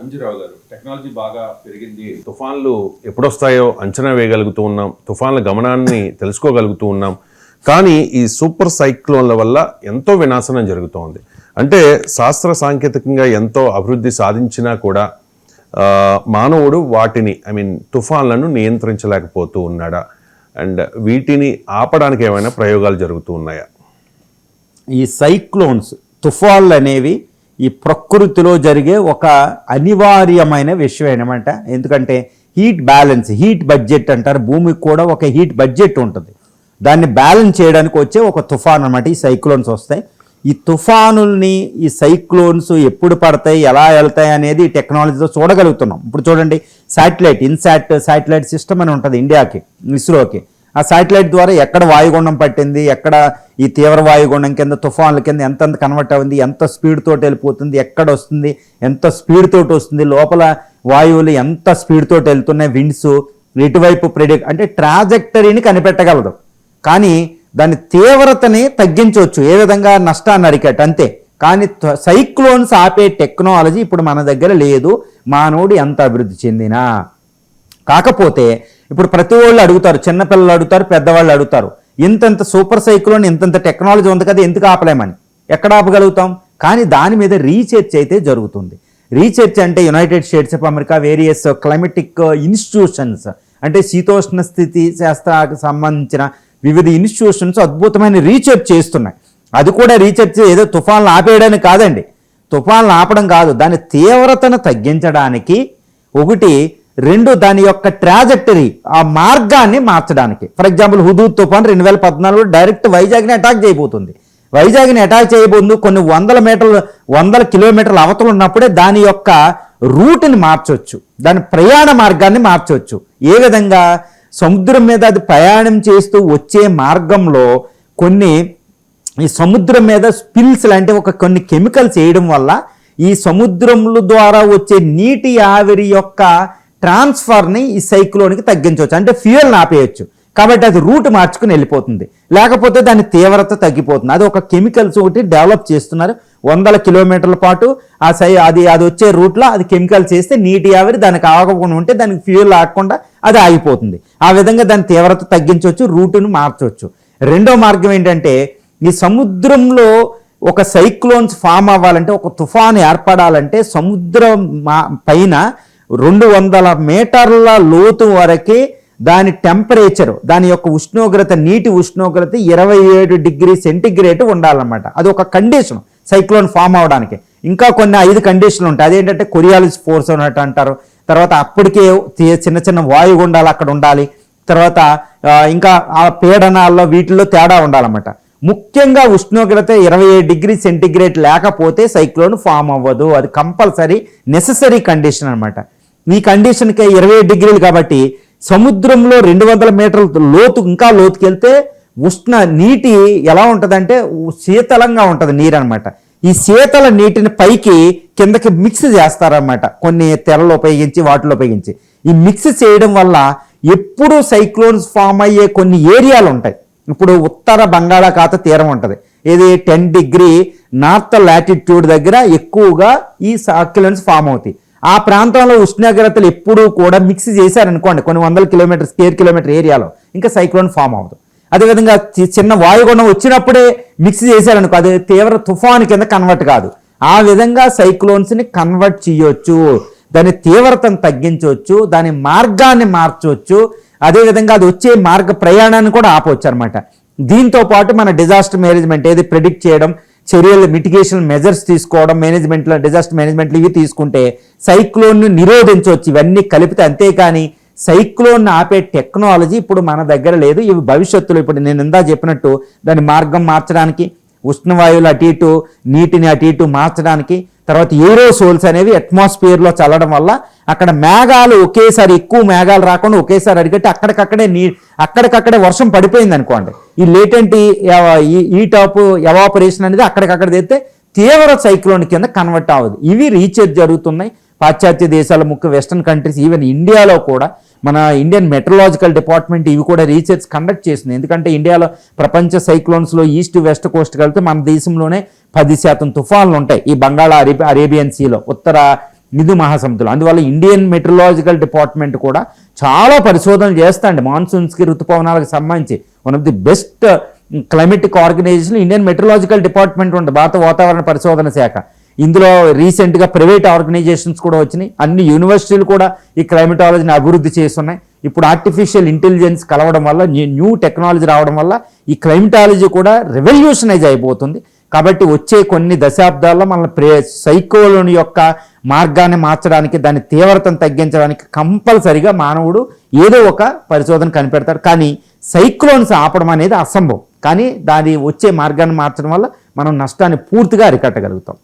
ఎంజీరావు గారు టెక్నాలజీ బాగా పెరిగింది. తుఫాన్లు ఎప్పుడొస్తాయో అంచనా వేయగలుగుతూ ఉన్నాం. తుఫాన్ల గమనాన్ని తెలుసుకోగలుగుతూ ఉన్నాం. కానీ ఈ సూపర్ సైక్లోన్ల వల్ల ఎంతో వినాశనం జరుగుతోంది. అంటే శాస్త్ర సాంకేతికంగా ఎంతో అభివృద్ధి సాధించినా కూడా మానవుడు వాటిని ఐ మీన్ తుఫాన్లను నియంత్రించలేకపోతూ ఉన్నాడా? అండ్ వీటిని ఆపడానికి ఏమైనా ప్రయోగాలు జరుగుతూ ఉన్నాయా? ఈ సైక్లోన్స్ తుఫాన్లు అనేవి ఈ ప్రకృతిలో జరిగే ఒక అనివార్యమైన విషయం అనమాట ఎందుకంటే హీట్ బ్యాలెన్స్ హీట్ బడ్జెట్ అంటారు. భూమికి కూడా ఒక హీట్ బడ్జెట్ ఉంటుంది. దాన్ని బ్యాలెన్స్ చేయడానికి వచ్చే ఒక తుఫాన్ అనమాట ఈ సైక్లోన్స్ వస్తాయి. ఈ తుఫానుల్ని ఈ సైక్లోన్స్ ఎప్పుడు పడతాయి ఎలా వెళ్తాయి అనేది టెక్నాలజీతో చూడగలుగుతున్నాం. ఇప్పుడు చూడండి శాటిలైట్ ఇన్సాట్ శాటిలైట్ సిస్టమ్ అని ఉంటుంది ఇండియాకి ఇస్రోకి. ఆ శాటిలైట్ ద్వారా ఎక్కడ వాయుగుండం పట్టింది ఎక్కడ ఈ తీవ్ర వాయుగుండం కింద తుఫాన్ల కింద ఎంత కన్వర్ట్ అయింది ఎంత స్పీడ్ తోటి వెళ్ళిపోతుంది ఎక్కడ వస్తుంది ఎంత స్పీడ్ తోటి వస్తుంది లోపల వాయువులు ఎంత స్పీడ్ తోటి వెళ్తున్నాయి విండ్స్ ఇటువైపు ప్రెడిక్ట్ అంటే ట్రాజెక్టరీని కనిపెట్టగలదు. కానీ దాని తీవ్రతని తగ్గించవచ్చు ఏ విధంగా నష్టాన్ని అరికట్ అంతే. కానీ సైక్లోన్స్ ఆపే టెక్నాలజీ ఇప్పుడు మన దగ్గర లేదు మానవుడు ఎంత అభివృద్ధి చెందినా. కాకపోతే ఇప్పుడు ప్రతి వాళ్ళు అడుగుతారు చిన్నపిల్లలు అడుగుతారు పెద్దవాళ్ళు అడుగుతారు. ఇంతంత సూపర్ సైక్లోన్ ఇంతంత టెక్నాలజీ ఉంది కదా ఎందుకు ఆపలేమని? ఎక్కడ ఆపగలుగుతాం? కానీ దాని మీద రీసెర్చ్ అయితే జరుగుతుంది. రీసెర్చ్ అంటే United States of America various climatic institutions అంటే శీతోష్ణ స్థితి శాస్త్రాలకు సంబంధించిన వివిధ ఇన్స్టిట్యూషన్స్ అద్భుతమైన రీసెర్చ్ చేస్తున్నాయి. అది కూడా రీసెర్చ్ ఏదో తుఫాన్లు ఆపేయడానికి కాదండి. తుఫాన్లు ఆపడం కాదు దాని తీవ్రతను తగ్గించడానికి ఒకటి రెండు దాని యొక్క ట్రాజెక్టరీ ఆ మార్గాన్ని మార్చడానికి. ఫర్ ఎగ్జాంపుల్ హుదూద్ తుఫాన్ రెండు వేల పద్నాలుగులో డైరెక్ట్ వైజాగ్ని అటాక్ చేయబోతుంది. వైజాగ్ని అటాక్ చేయబోతుంది కొన్ని వందల మీటర్లు వందల కిలోమీటర్ల అవతల ఉన్నప్పుడే దాని యొక్క రూట్ని మార్చవచ్చు దాని ప్రయాణ మార్గాన్ని మార్చవచ్చు ఏ విధంగా? సముద్రం మీద అది ప్రయాణం చేస్తూ వచ్చే మార్గంలో కొన్ని ఈ సముద్రం మీద స్పిల్స్ లాంటి ఒక కొన్ని కెమికల్స్ వేయడం వల్ల ఈ సముద్రముల ద్వారా వచ్చే నీటి ఆవిరి యొక్క ట్రాన్స్ఫర్ని ఈ సైక్లోన్కి తగ్గించవచ్చు. అంటే ఫ్యూయల్ని ఆపేయచ్చు కాబట్టి అది రూట్ మార్చుకుని వెళ్ళిపోతుంది. లేకపోతే దాని తీవ్రత తగ్గిపోతుంది. అది ఒక కెమికల్స్ ఒకటి డెవలప్ చేస్తున్నారు. వందల కిలోమీటర్ల పాటు ఆ సై అది అది వచ్చే రూట్లో అది కెమికల్స్ చేస్తే నీటి ఆవిరి దానికి ఆగకుండా ఉంటే దానికి ఫ్యూయల్ ఆగకుండా అది ఆగిపోతుంది. ఆ విధంగా దాని తీవ్రత తగ్గించవచ్చు రూటును మార్చవచ్చు. రెండో మార్గం ఏంటంటే ఈ సముద్రంలో ఒక సైక్లోన్స్ ఫామ్ అవ్వాలంటే ఒక తుఫాన్ ఏర్పడాలంటే సముద్రం మా- పైన రెండు వందల మీటర్ల లోతు వరకే దాని టెంపరేచర్ దాని యొక్క ఉష్ణోగ్రత నీటి ఉష్ణోగ్రత ఇరవై ఏడు డిగ్రీ సెంటిగ్రేడ్ ఉండాలన్నమాట. అది ఒక కండిషన్ సైక్లోన్ ఫామ్ అవడానికి. ఇంకా కొన్ని ఐదు కండిషన్లు ఉంటాయి. అదేంటంటే కొరియాలిస్ ఫోర్స్ అన్నట్టు అంటారు. తర్వాత అప్పటికే చిన్న చిన్న వాయుగుండాలు అక్కడ ఉండాలి. తర్వాత ఇంకా ఆ పీడనాల్లో వీటిల్లో తేడా ఉండాలన్నమాట. ముఖ్యంగా ఉష్ణోగ్రత ఇరవై ఏడు డిగ్రీ సెంటిగ్రేడ్ లేకపోతే సైక్లోన్ ఫామ్ అవ్వదు. అది కంపల్సరీ నెససరీ కండిషన్ అనమాట మీ కండిషన్కి ఇరవై డిగ్రీలు కాబట్టి సముద్రంలో రెండు వందల మీటర్ల లోతు ఇంకా లోతుకి వెళ్తే ఉష్ణ నీటి ఎలా ఉంటుందంటే శీతలంగా ఉంటుంది నీరు అనమాట ఈ శీతల నీటిని పైకి కిందకి మిక్స్ చేస్తారన్నమాట. కొన్ని తెరలు ఉపయోగించి వాటిలో ఉపయోగించి. ఈ మిక్స్ చేయడం వల్ల ఎప్పుడు సైక్లోన్స్ ఫామ్ అయ్యే కొన్ని ఏరియాలు ఉంటాయి. ఇప్పుడు ఉత్తర బంగాళాఖాత తీరం ఉంటుంది. ఇది టెన్ డిగ్రీ నార్త్ లాటిట్యూడ్ దగ్గర ఎక్కువగా ఈ సైక్లోన్స్ ఫామ్ అవుతాయి. ఆ ప్రాంతంలో ఉష్ణోగ్రతలు ఎప్పుడూ కూడా మిక్స్ చేశారనుకోండి కొన్ని వందల కిలోమీటర్ స్క్వేర్ కిలోమీటర్ ఏరియాలో ఇంకా సైక్లోన్ ఫామ్ అవ్వదు. అదేవిధంగా చి- చిన్న వాయుగుండం వచ్చినప్పుడే మిక్స్ చేశారనుకో అది తీవ్ర తుఫాను కింద కన్వర్ట్ కాదు. ఆ విధంగా సైక్లోన్స్ని కన్వర్ట్ చేయొచ్చు దాని తీవ్రతను తగ్గించవచ్చు దాని మార్గాన్ని మార్చవచ్చు అదేవిధంగా అది వచ్చే మార్గ ప్రయాణాన్ని కూడా ఆపవచ్చు అనమాట దీంతో పాటు మన డిజాస్టర్ మేనేజ్మెంట్ ఏది ప్రిడిక్ట్ చేయడం చర్యలు మిటిగేషన్ మెజర్స్ తీసుకోవడం మేనేజ్మెంట్లో డిజాస్టర్ మేనేజ్మెంట్లు ఇవి తీసుకుంటే సైక్లోన్ను నిరోధించవచ్చు. ఇవన్నీ కలిపితే అంతేకాని సైక్లోన్ ఆపే టెక్నాలజీ ఇప్పుడు మన దగ్గర లేదు. ఇవి భవిష్యత్తులో ఇప్పుడు నేను ఇందా చెప్పినట్టు దాని మార్గం మార్చడానికి ఉష్ణవాయువులు అటు ఇటు నీటిని అటు ఇటు మార్చడానికి తర్వాత ఏరోసోల్స్ అనేవి అట్మాస్ఫియర్లో చల్లడం వల్ల అక్కడ మేఘాలు ఒకేసారి ఎక్కువ మేఘాలు రాకుండా ఒకేసారి అడిగట్టి అక్కడికక్కడే నీ అక్కడికక్కడే వర్షం పడిపోయింది అనుకోండి. ఈ లేటెంట్ ఈ టాప్ ఎవాపరేషన్ అనేది అక్కడికక్కడ తెస్తే తీవ్ర సైక్లోన్ కింద కన్వర్ట్ అవ్వదు. ఇవి రీసెర్చ్ జరుగుతున్నాయి. పాశ్చాత్య దేశాల ముఖ్య వెస్ట్రన్ కంట్రీస్ ఈవెన్ ఇండియాలో కూడా మన ఇండియన్ మెట్రలాజికల్ డిపార్ట్మెంట్ ఇవి కూడా రీసెర్చ్ కండక్ట్ చేసింది. ఎందుకంటే ఇండియాలో ప్రపంచ సైక్లోన్స్లో ఈస్ట్ వెస్ట్ కోస్ట్ కలిపితే మన దేశంలోనే పది శాతం తుఫాన్లు ఉంటాయి. ఈ బంగాళా అరేబి అరేబియన్ సీలో ఉత్తర నిధు మహాసముద్రం అందువల్ల ఇండియన్ మెట్రలాజికల్ డిపార్ట్మెంట్ కూడా చాలా పరిశోధనలు చేస్తాండి మాన్సూన్స్కి ఋతుపవనాలకు సంబంధించి one of the best climatic organisation Indian meteorological department ఉంటుంది భారత వాతావరణ పరిశోధన శాఖ. ఇందులో రీసెంట్గా ప్రైవేట్ ఆర్గనైజేషన్స్ కూడా వచ్చినాయి. అన్ని యూనివర్సిటీలు కూడా ఈ క్లైమటాలజీని అభివృద్ధి చేస్తున్నాయి. ఇప్పుడు ఆర్టిఫిషియల్ ఇంటెలిజెన్స్ కలవడం వల్ల న్యూ- టెక్నాలజీ రావడం వల్ల ఈ క్లైమటాలజీ కూడా రెవల్యూషనైజ్ అయిపోతుంది. కాబట్టి వచ్చే కొన్ని దశాబ్దాల్లో మన ప్రే సైకోలోని యొక్క మార్గాన్ని మార్చడానికి దాని తీవ్రతను తగ్గించడానికి కంపల్సరిగా మానవుడు ఏదో ఒక పరిశోధన కనిపెడతాడు. కానీ సైక్లోన్స్ ఆపడం అనేది అసంభవం. కానీ దాని వచ్చే మార్గాన్ని మార్చడం వల్ల మనం నష్టాన్ని పూర్తిగా అరికట్టగలుగుతాం.